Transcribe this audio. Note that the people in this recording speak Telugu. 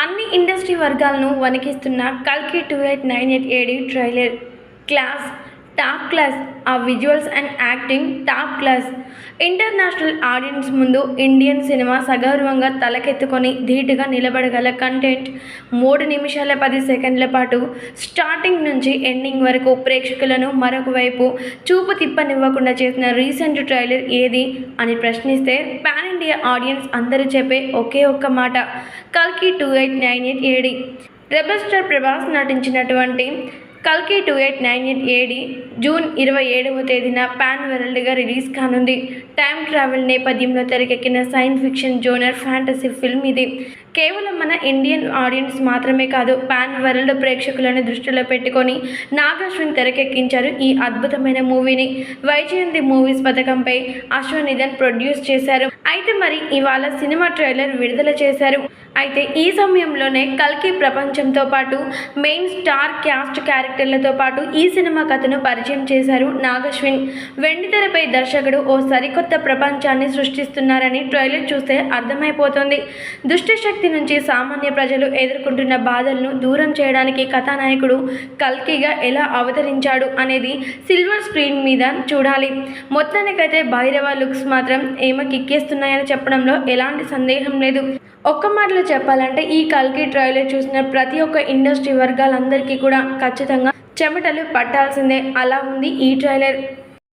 అన్ని ఇండస్ట్రీ వర్గాలను వణికిస్తున్న కల్కి two eight nine eight AD trailer class top class ఆ visuals and acting top class. International audience ముందు ఇండియన్ సినిమా సగౌరవంగా తలకెత్తుకొని ధీటుగా నిలబడగల కంటెంట్. మూడు నిమిషాల పది సెకండ్ల పాటు స్టార్టింగ్ నుంచి ఎండింగ్ వరకు ప్రేక్షకులను మరొక వైపు చూపు తిప్పనివ్వకుండా చేసిన రీసెంట్ ట్రైలర్ ఏది అని ప్రశ్నిస్తే పాన్ ఇండియా ఆడియన్స్ అందరూ చెప్పే ఒకే ఒక్క మాట కల్కి two eight nine eight AD. Rebel star Prabhas నటించినటువంటి కల్కి two eight nine eight AD June ఇరవై ఏడవ తేదీన పాన్ వరల్డ్గా రిలీజ్ కానుంది. టైం ట్రావెల్ నేపథ్యంలో తెరకెక్కిన science fiction genre fantasy film ఇది. కేవలం మన ఇండియన్ ఆడియన్స్ మాత్రమే కాదు పాన్ వరల్డ్ ప్రేక్షకులను దృష్టిలో పెట్టుకొని నాగాశ్విన్ తెరకెక్కించారు ఈ అద్భుతమైన మూవీని. వైజయంతి మూవీస్ పథకంపై అశ్వనిధన్ ప్రొడ్యూస్ చేశారు. అయితే మరి ఇవాళ సినిమా ట్రైలర్ విడుదల చేశారు. అయితే ఈ సమయంలోనే కల్కి ప్రపంచంతో పాటు మెయిన్ స్టార్ క్యాస్ట్ క్యారెక్టర్లతో పాటు ఈ సినిమా కథను పరిచయం చేశారు నాగశ్విన్ వెండితెరపై దర్శకుడు ఓ సరికొత్త ప్రపంచాన్ని సృష్టిస్తున్నారని ట్రైలర్ చూస్తే అర్థమైపోతుంది. దుష్టశక్తి నుంచి సామాన్య ప్రజలు ఎదుర్కొంటున్న బాధలను దూరం చేయడానికి కథానాయకుడు కల్కిగా ఎలా అవతరించాడు అనేది సిల్వర్ స్క్రీన్ మీద చూడాలి. మొత్తానికైతే భైరవ లుక్స్ మాత్రం ఏమో కిక్కేస్తున్నాయని చెప్పడంలో ఎలాంటి సందేహం లేదు. ఒక్క మాటలో చెప్పాలంటే ఈ కల్కి ట్రైలర్ చూసిన ప్రతి ఒక్క ఇండస్ట్రీ వర్గాలందరికీ కూడా ఖచ్చితంగా చెమటలు పట్టాల్సిందే. అలా ఉంది ఈ ట్రైలర్.